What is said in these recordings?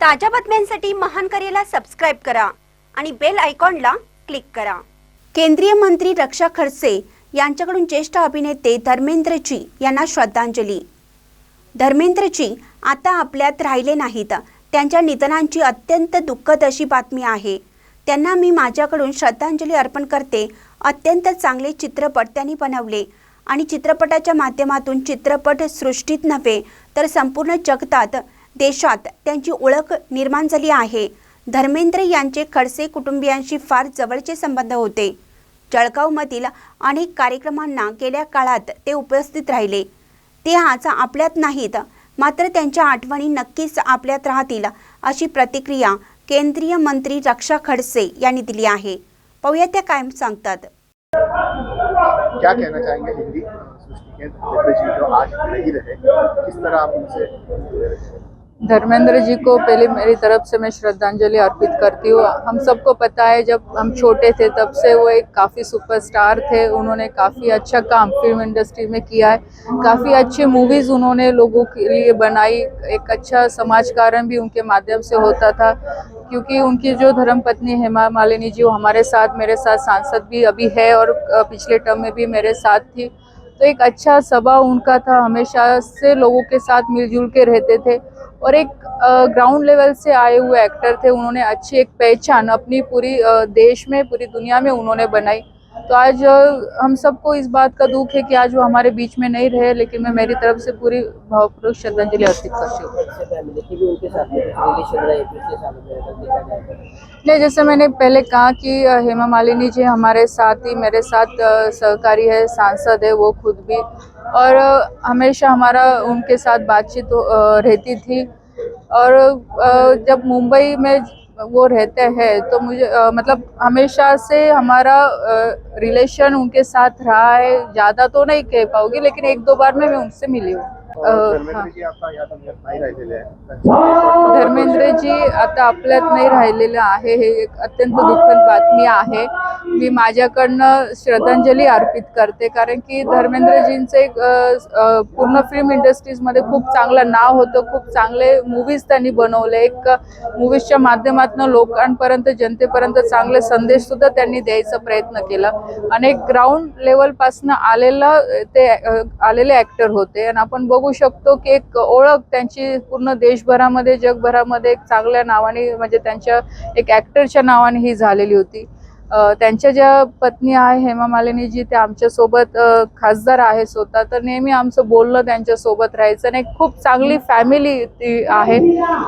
ताज्या बातम्यांसाठी महान करेला सबस्क्राईब करा आणि बेल आयकॉनला क्लिक करा. केंद्रीय मंत्री रक्षा खडसे यांच्याकडून ज्येष्ठ अभिनेते धर्मेंद्रजी यांना श्रद्धांजली. धर्मेंद्रजी आता आपल्यात राहिले नाहीत. त्यांच्या निधनांची अत्यंत दुःखद अशी बातमी आहे. त्यांना मी माझ्याकडून श्रद्धांजली अर्पण करते. अत्यंत चांगले चित्रपट त्यांनी बनवले. आणि चित्रपटाच्या माध्यमातून चित्रपट सृष्टीत नव्हे तर संपूर्ण जगतात देशात त्यांची ओळख निर्माण झाली आहे. धर्मेंद्र यांचे खडसे कुटुंबियांशी फार जवळचे संबंध होते. जळगावमधील अनेक कार्यक्रमांना गेल्या काळात ते उपस्थित राहिले. ते आज आपल्यात नाहीत मात्र त्यांच्या आठवणी नक्कीच आपल्यात राहतील अशी प्रतिक्रिया केंद्रीय मंत्री रक्षा खडसे यांनी दिली आहे. पाहूया त्या कायम सांगतात. क्या कहना चाहेंगे हिंदी जो आज नहीं रहे किस तरह आप उनसे धर्मेंद्र जी को पहले मेरी तरफ़ से मैं श्रद्धांजलि अर्पित करती हूँ। हम सबको पता है, जब हम छोटे थे तब से वो एक काफ़ी सुपरस्टार थे। उन्होंने काफ़ी अच्छा काम फ़िल्म इंडस्ट्री में किया है। काफ़ी अच्छी मूवीज़ उन्होंने लोगों के लिए बनाई। एक अच्छा समाज कारण भी उनके माध्यम से होता था। क्योंकि उनकी जो धर्म पत्नी हेमा मालिनी जी, वो हमारे साथ, मेरे साथ सांसद भी अभी है और पिछले टर्म में भी मेरे साथ थी। तो एक अच्छा सभा उनका था, हमेशा से लोगों के साथ मिलजुल के रहते थे। और एक ग्राउंड लेवल से आए हुए एक्टर थे, उन्होंने अच्छी एक पहचान अपनी पूरी देश में, पूरी दुनिया में उन्होंने बनाई। तो आज हम सबको इस बात का दुख है कि आज वो हमारे बीच में नहीं रहे लेकिन मैं मेरी तरफ़ से पूरी भावपूर्वक श्रद्धांजलि अर्पित करती हूँ। तो। नहीं जैसे मैंने पहले कहा कि हेमा मालिनी जी हमारे साथ ही मेरे साथ सहकारी है सांसद है वो खुद भी। और हमेशा हमारा उनके साथ बातचीत रहती थी। और जब मुंबई में वो रहते हैं तो मुझे अ, मतलब हमेशा से हमारा रिलेशन उनके साथ रहा है ज़्यादा तो नहीं कह पाऊंगी लेकिन एक दो बार में मैं उनसे मिली हूँ। धर्मेंद्रजी आता आपल्यात नाही राहिलेलं आहे हे एक अत्यंत दुःखद बातमी आहे. मी माझ्याकडनं श्रद्धांजली अर्पित करते. कारण की धर्मेंद्रजींचं एक पूर्ण फिल्म इंडस्ट्रीजमध्ये खूप चांगलं नाव होतं. खूप चांगले मूवीज त्यांनी बनवले. एक मूवीजच्या माध्यमातून लोकांपर्यंत जनतेपर्यंत चांगले संदेश सुद्धा त्यांनी द्यायचा प्रयत्न केला. आणि एक ग्राउंड लेवलपासनं आलेला ते आलेले ॲक्टर होते. आणि आपण बघू शकतो की एक ओळख त्यांची पूर्ण देशभरामध्ये जगभरामध्ये एक चांगल्या नावाने म्हणजे त्यांच्या एक ॲक्टरच्या नावाने ही झालेली होती. त्यांच्या ज्या पत्नी आहे हेमा मालिनीजी त्या आमच्यासोबत खासदार आहे स्वतः. तर नेहमी आमचं बोलणं त्यांच्यासोबत राहायचं आणि खूप चांगली फॅमिली ती आहे.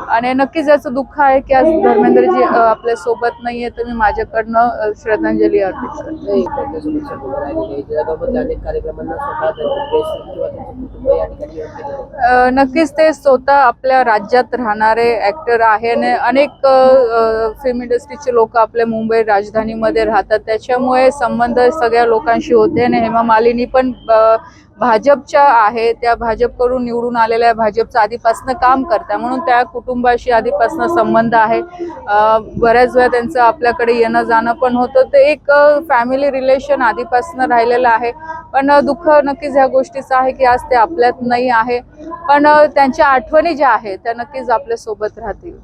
आणि नक्कीच याचं दुःख आहे की आज धर्मेंद्रजी आपल्यासोबत नाही आहे तर मी माझ्याकडनं श्रद्धांजली अर्पित करते. नक्कीच ते स्वतः आपल्या राज्यात राहणारे ॲक्टर आहे आणि अनेक फिल्म इंडस्ट्रीचे लोक आपल्या मुंबई राजधानीमध्ये राहतात. त्याच्यामुळे संबंध सगळ्या लोकांशी होते आणि हेमा मालिनी पण भाजपच्या आहे. त्या भाजपकडून निवडून आलेल्या भाजपचं आधीपासनं काम करतात म्हणून त्या कुटुंबाशी आधीपासनं संबंध आहे. बऱ्याच वेळा त्यांचं आपल्याकडे येणं जाणं पण होतं. ते एक फॅमिली रिलेशन आधीपासनं राहिलेलं आहे. पण दुःख नक्कीच ह्या गोष्टीचं आहे की आज ते आपल्यात नाही आहे. पण त्यांच्या आठवणी ज्या आहेत त्या नक्कीच आपल्यासोबत राहतील.